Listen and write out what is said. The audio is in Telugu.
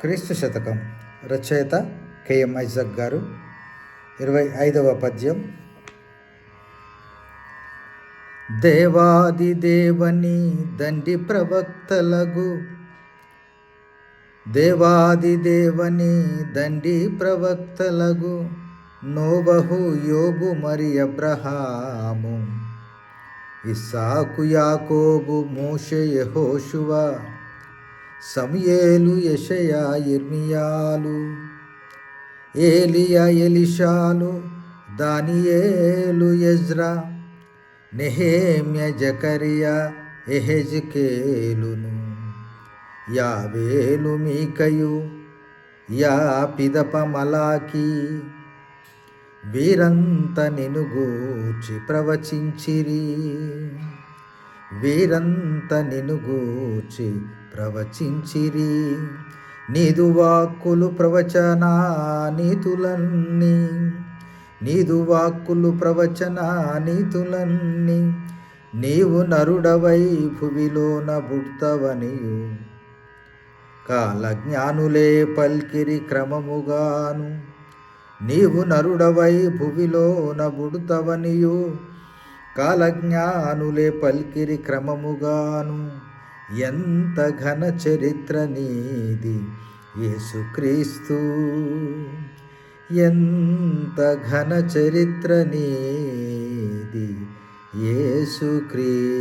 క్రీస్తు శతకం రచయిత కెఎం ఐజక్ గారు. ఇరవై ఐదవ పద్యం. దేవాది దేవని దండి ప్రవక్తలగు. దేవాది దేవని దండి ప్రవక్తలగు. నోబహు యోబు మరి అబ్రహాము. ఇస్సాకు యాకోబు మోషే యెహోషువ. సమయేలు యషయా ఇర్మియాలు ఏలియా ఎలిషాలు దానియేలు ఎజ్రా నెహేమ్య జకరియా ఎహెజ్కేలును యావేలు మీకయు యా పిదప మలాకి వీరంత నిను గూర్చి ప్రవచించిరి. వీరంత నిను గూర్చి ప్రవచించిరి. నీదు వాక్కులు ప్రవచనా నీతులన్నీ. నీదు వాక్కులు ప్రవచన నీతులన్నీ. నీవు నరుడవై భువిలోన బుడ్తవనియు కాలజ్ఞానులే పల్కిరి క్రమముగాను. నీవు నరుడవై భువిలోన బుడ్తవనియు కాలజ్ఞానులే పల్కిరి క్రమముగాను. ఎంత ఘన చరిత్ర నీది యేసుక్రీస్తు. ఎంత ఘన చరిత్ర నీది యేసుక్రీ